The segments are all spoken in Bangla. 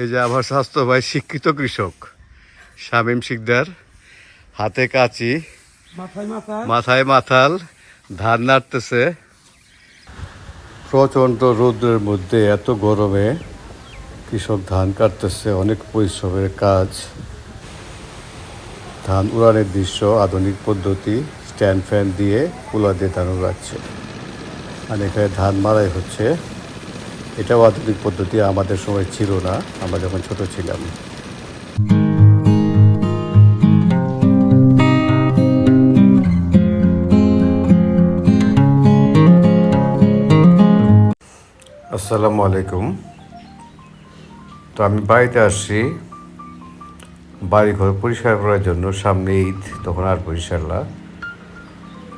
এই যে আমার স্বাস্থ্য ভাই শিক্ষিত কৃষক শামীম শিকদার হাতে কাচি মাথায় মাথা মাথাল ধান নাড়তেছে। প্রচণ্ড রৌদ্রের মধ্যে এত গরমে কৃষক ধান কাটতেছে অনেক পরিশ্রমের কাজ। ধান উড়ানের দৃশ্য আধুনিক পদ্ধতি স্ট্যান্ড ফ্যান দিয়ে কুলা দিয়ে ধান উড়াচ্ছে। আর এখানে ধান মারাই হচ্ছে। এটাও আধুনিক পদ্ধতি আমাদের সময় ছিল না, আমরা যখন ছোট ছিলাম। আসসালামু আলাইকুম। তো আমি বাড়িতে আসছি বাড়ি ঘর পরিষ্কার করার জন্য, সামনে ঈদ, তখন আর পরিষ্কার না।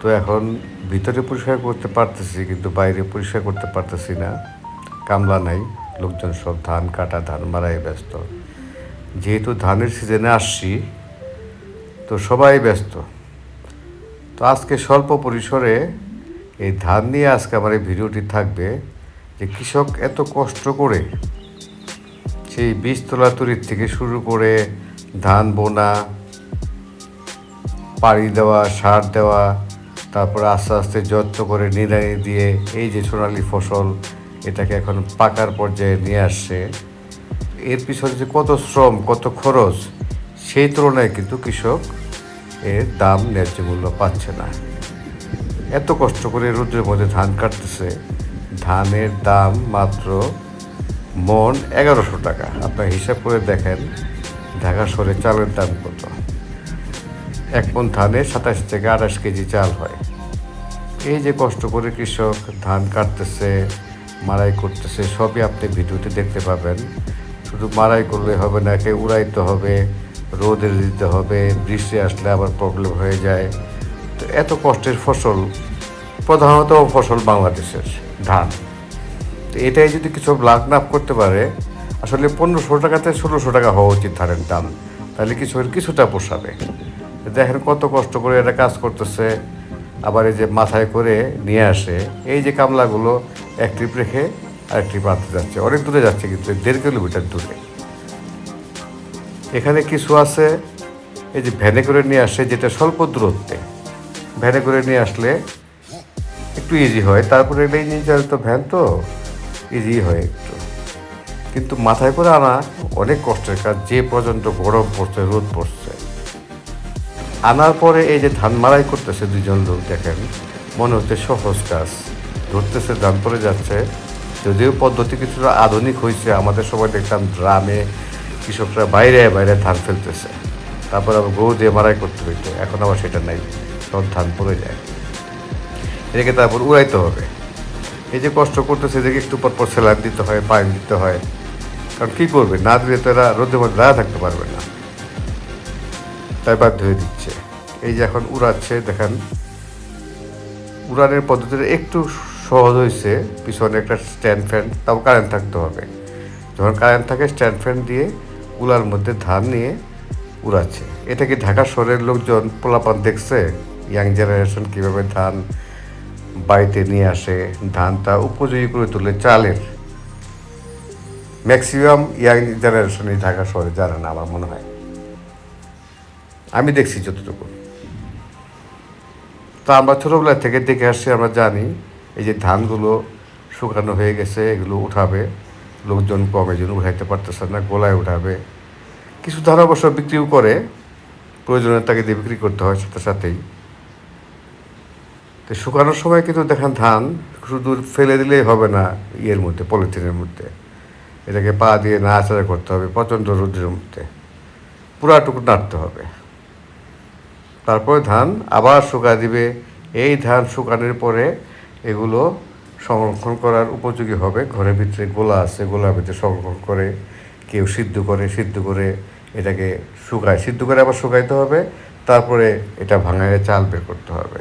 তো এখন ভিতরে পরিষ্কার করতে পারতেছি, কিন্তু বাইরে পরিষ্কার করতে পারতেছি না। কামলা নাই, লোকজন সব ধান কাটা, ধান মারাই ব্যস্ত। যেহেতু ধানের সিজনে আসছি, তো সবাই ব্যস্ত। তো আজকে স্বল্প পরিসরে এই ধান নিয়ে আজকে আমার এই ভিডিওটি থাকবে যে কৃষক এত কষ্ট করে সেই বীজ তোলা তরির থেকে শুরু করে ধান বোনা, পাড়ি দেওয়া, সার দেওয়া, তারপরে আস্তে আস্তে যত্ন করে নিড়ানি দিয়ে এই যে সোনালি ফসল এটাকে এখন পাকার পর্যায়ে নিয়ে আসছে। এর পিছনে যে কত শ্রম, কত খরচ, সেই তুলনায় কিন্তু কৃষক এর দাম ন্যায্য মূল্য পাচ্ছে না। এত কষ্ট করে রোদ্রের মধ্যে ধান কাটতেছে। ধানের দাম মাত্র মন এগারোশো টাকা। আপনার হিসাব করে দেখেন, ঢাকা শহরে চালের দাম কত? এক মন ধানে সাতাশ থেকে আঠাশ কেজি চাল হয়। এই যে কষ্ট করে কৃষক ধান কাটতেছে মারাই করতেছে, সবই আপনি ভিডিওতে দেখতে পাবেন। শুধু মারাই করলে হবে না, একে উড়াইতে হবে, রোদে দিতে হবে, বৃষ্টি আসলে আবার প্রবলেম হয়ে যায়। তো এত কষ্টের ফসল, প্রধানত ফসল বাংলাদেশের ধান। তো এটাই যদি কিছু লাভ লাভ করতে পারে, আসলে পনেরোশো টাকাতে ষোলোশো টাকা হওয়া উচিত ধানের দাম। তাহলে কিছু কিছুটা পোষাবে। দেখেন কত কষ্ট করে এটা কাজ করতেছে, আবার এই যে মাথায় করে নিয়ে আসে, এই যে কামলাগুলো এক ট্রিপ রেখে আরেক ট্রিপ আনতে যাচ্ছে। অনেক দূরে যাচ্ছে কিন্তু দেড় কিলোমিটার দূরে। এখানে কিছু আছে, এই যে ভ্যানে করে নিয়ে আসে যেটা স্বল্প দূরত্বে। ভ্যানে করে নিয়ে আসলে একটু ইজি হয়। তারপরে এটা ইঞ্জিন তো ভ্যান তো ইজি হয় একটু। কিন্তু মাথায় করে আনা অনেক কষ্টের কাজ, যে পর্যন্ত গরম পড়ছে, রোদ পড়ছে। আনার পরে এই যে ধান মারাই করতেছে দুজন লোক, দেখেন, মনে হচ্ছে সহজ কাজ। ধরতেছে ধান পরে যাচ্ছে। যদিও পদ্ধতি কিছুটা আধুনিক হয়েছে আমাদের সময় দেখতাম গ্রামে কৃষকরা বাইরে বাইরে ধান ফেলতেছে। তারপর আবার গরু দিয়ে মারাই করতে হইতো এখন আবার সেটা নাই, সব ধান পড়ে যায়। এটাকে তারপর উড়াইতে হবে। এই যে কষ্ট করতেছে, এদেরকে একটু পর পর স্যালাইন দিতে হয়, পানি দিতে হয়। কারণ কী করবে? না দিলে তো এরা রোদের মধ্যে দাঁড়া থাকতে পারবে না। তাই বাধ্য হয়ে দিচ্ছে। এই যে এখন উড়াচ্ছে, দেখেন। উড়ানের পদ্ধতিটা একটু সহজ হয়েছে পিছনে একটা স্ট্যান্ড ফ্যান তাও কারেন্ট থাকতে হবে। যখন কারেন্ট থাকে স্ট্যান্ড ফ্যান দিয়ে উলার মধ্যে ধান নিয়ে উড়াচ্ছে। এটা কি ঢাকা শহরের লোকজন পোলাপান দেখছে? ইয়াং জেনারেশন কীভাবে ধান বাড়িতে নিয়ে আসে, ধানটা উপযোগী করে তোলে চালের? ম্যাক্সিমাম ইয়াং জেনারেশনই ঢাকা শহরে জানে না, আমার মনে হয়। আমি দেখছি যতটুকু। তা আমরা ছোটোবেলা থেকে দেখে আসছি, আমরা জানি এই যে ধানগুলো শুকানো হয়ে গেছে, এগুলো উঠাবে। লোকজন কম জন্য উঠাইতে পারতেছে না, গোলায় উঠাবে। কিছু ধান অবশ্য বিক্রিও করে প্রয়োজনের তাকে দিয়ে বিক্রি করতে হয় সাথে সাথেই। তো শুকানোর সময় কিন্তু দেখেন ধান শুধু ফেলে দিলেই হবে না ইয়ের মধ্যে, পলিথিনের মধ্যে। এটাকে পা দিয়ে নাড়াচাড়া করতে হবে প্রচণ্ড রোদ্রের মধ্যে। পুরাটুকু নাড়তে হবে। তারপরে ধান আবার শুকা দিবে। এই ধান শুকানোর পরে এগুলো সংরক্ষণ করার উপযোগী হবে। ঘরের ভিতরে গোলা আছে, গোলার ভিতরে সংরক্ষণ করে কেউ সিদ্ধ করে সিদ্ধ করে এটাকে শুকায়। সিদ্ধ করে আবার শুকাইতে হবে, তারপরে এটা ভাঙায় চাল বের করতে হবে।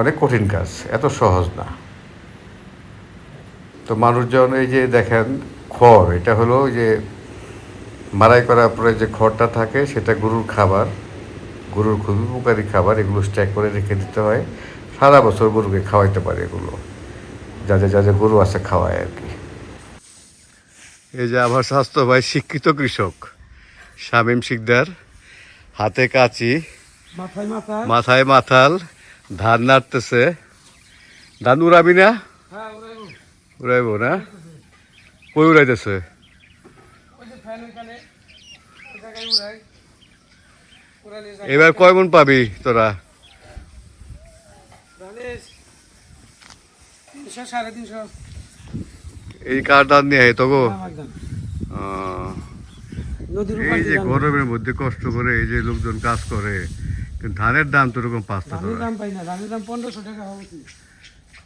অনেক কঠিন কাজ, এত সহজ না। তো মানুষজন এই যে দেখেন, খড়, এটা হলো যে মারাই করার পরে যে খড়টা থাকে, সেটা গরুর খাবার, গরুর খুবই উপকারী খাবার, এগুলো স্ট্যাক করে রেখে দিতে হয়। সারা বছর গরুকে খাওয়াইতে পারে এগুলো। যাদের যাদের গরু আছে খাওয়ায় আর কি। এই যে আমার স্বাস্থ্য ভাই শিক্ষিত কৃষক শামীম শিকদার হাতে কাচি মাথায় মাথাল। ধান নাড়তেছে। ধান উড়াবি না? হ্যাঁ উড়াইব। না? কই উড়াইতেছে। এবার কয় মন পাবি তোরা? তিনশো সাড়ে তিনশো। এই কার ধান নিয়ে তো গো। নদীর এই যে গরমের মধ্যে কষ্ট করে এই যে লোকজন কাজ করে ধানের দাম তো এরকম পাঁচটা দাম পাই না ধানের দাম পনেরোশো টাকা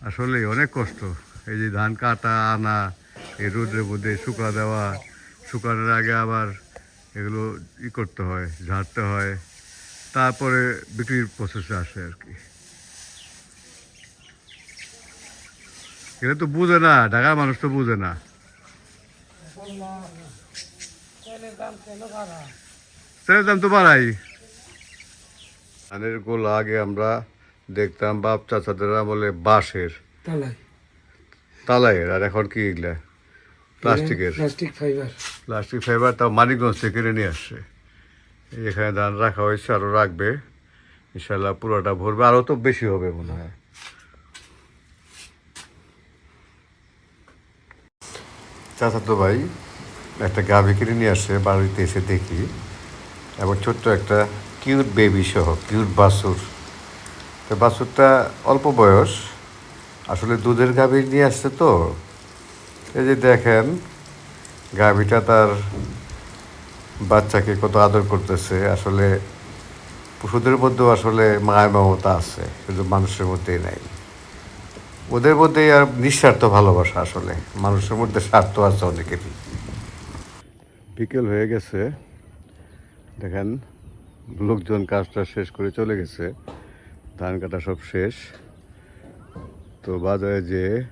আসলে অনেক কষ্ট। এই যে ধান কাটা আনা এই রোদের মধ্যে শুকা দেওয়া শুকানোর আগে আবার এগুলো ই করতে হয় ঝাড়তে হয়। তারপরে বিক্রির প্রসেসে আসে আর কি। এটা তো বুঝে না ঢাকার মানুষ তো বুঝে না। তেলের দাম তো বাড়াই। ধানের গোলা আগে আমরা দেখতাম বাপ চাচাদের আমলে বাঁশের। তালাই। তালাইয়ের আর এখন কি এগুলা? প্লাস্টিকের। Plastic fibre. প্লাস্টিক ফাইবার তাও মানিকগঞ্জ থেকে কিনে নিয়ে আসছে। এখানে ধান রাখা হয়েছে আরও রাখবে। ইনশাল্লাহ পুরোটা ভরবে আরও তো বেশি হবে মনে হয়। চাচা তো ভাই একটা গাভি কিনে নিয়ে আসে, বাড়িতে এসে দেখি। এবং ছোট্ট একটা কিউট বেবি সহ, কিউট বাছুর। তো বাছুরটা অল্প বয়স, আসলে দুধের গাভি নিয়ে আসছে তো। এই যে দেখেন, গাভিটা তার বাচ্চাকে কত আদর করতেছে। আসলে পশুদের মধ্যেও আসলে মায়া মমতা আছে, কিন্তু মানুষের মধ্যেই নাই। ওদের মধ্যেই আর নিঃস্বার্থ ভালোবাসা আসলে। মানুষের মধ্যে স্বার্থ আছে অনেকেরই। বিকেল হয়ে গেছে। দেখেন, লোকজন কাজটা শেষ করে চলে গেছে। ধান কাটা সব শেষ। তো বাজারে যে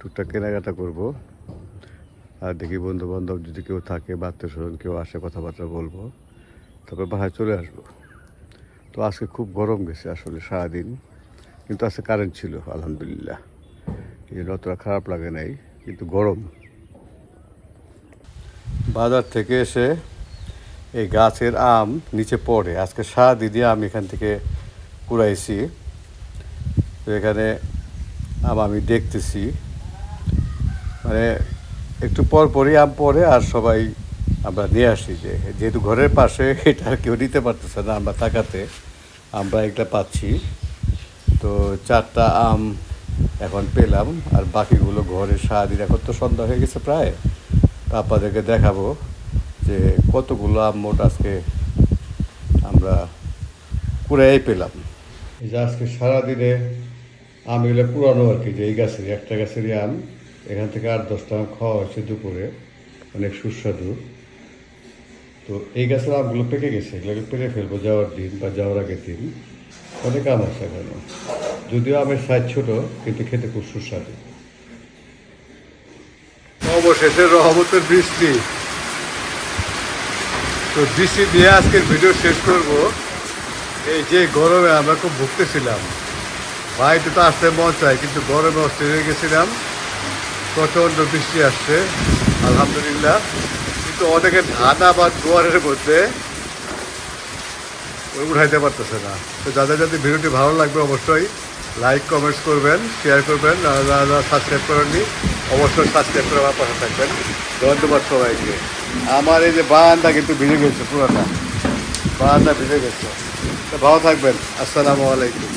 টুকটাক কেনাকাটা করব, আর দেখি বন্ধু বান্ধব যদি কেউ থাকে বা আত্মীয় স্বজন কেউ আসে, কথাবার্তা বলব, তারপর বাসায় চলে আসব। তো আজকে খুব গরম গেছে আসলে সারাদিন। কিন্তু আজকে কারেন্ট ছিল, আলহামদুলিল্লাহ। এই জন্য অতটা খারাপ লাগে নাই, কিন্তু গরম। বাজার থেকে এসে এই গাছের আম নিচে পড়ে। আজকে সারাদিনই আম এখান থেকে কুড়াইছি। তো এখানে আম আমি দেখতেছি। মানে একটু পর পরই আম পরে আর সবাই আমরা নিয়ে আসি যে, যেহেতু ঘরের পাশে, এটা আর কেউ নিতে পারতেছে না আমরা থাকাতে আমরা এটা পাচ্ছি। তো চারটা আম এখন পেলাম, আর বাকিগুলো ঘরে সারাদিন, এখন তো সন্ধ্যা হয়ে গেছে প্রায়। তো আপনাদেরকে দেখাবো যে কতগুলো আম মোট আজকে আমরা কুড়াই পেলাম। এই যে আজকে সারাদিনে আম এগুলো পুরানো আর কি, যে এই গাছের একটা গাছেরই আম, এখান থেকে আট দশটা আম খাওয়া হয়েছে দুপুরে, অনেক সুস্বাদু। তো এই গাছের আমগুলো পেকে গেছে, এগুলোকে পেরে ফেলব যাওয়ার দিন বা যাওয়ার আগের দিন। অনেক আম আছে এখানে। যদিও আমের সাইজ ছোট, কিন্তু খেতে খুব সুস্বাদু। অবশেষে রহমতের বৃষ্টি। তো বৃষ্টি দিয়ে আজকের ভিডিও শেষ করব। এই যে গরমে আমরা খুব ভুগতেছিলাম। বাড়িতে তো আসতে মন চায়, কিন্তু গরমে অস্থির হয়ে গেছিলাম। প্রচণ্ড বৃষ্টি আসছে, আলহামদুলিল্লাহ। কিন্তু অনেকে ধান আবার দুয়ারের মধ্যে উঠাইতে পারতেছে না। তো যাদের যাদের ভিডিওটি ভালো লাগবে অবশ্যই লাইক কমেন্টস করবেন শেয়ার করবেন সাবস্ক্রাইব করেননি, অবশ্যই সাবস্ক্রাইব করে আমার পাশে থাকবেন। ধন্যবাদ সবাইকে। আমার এই যে বারান্দা কিন্তু ভিজে গেছে পুরোটা। বারান্দা ভিজে গেছে। তো ভালো থাকবেন। আসসালামু আলাইকুম।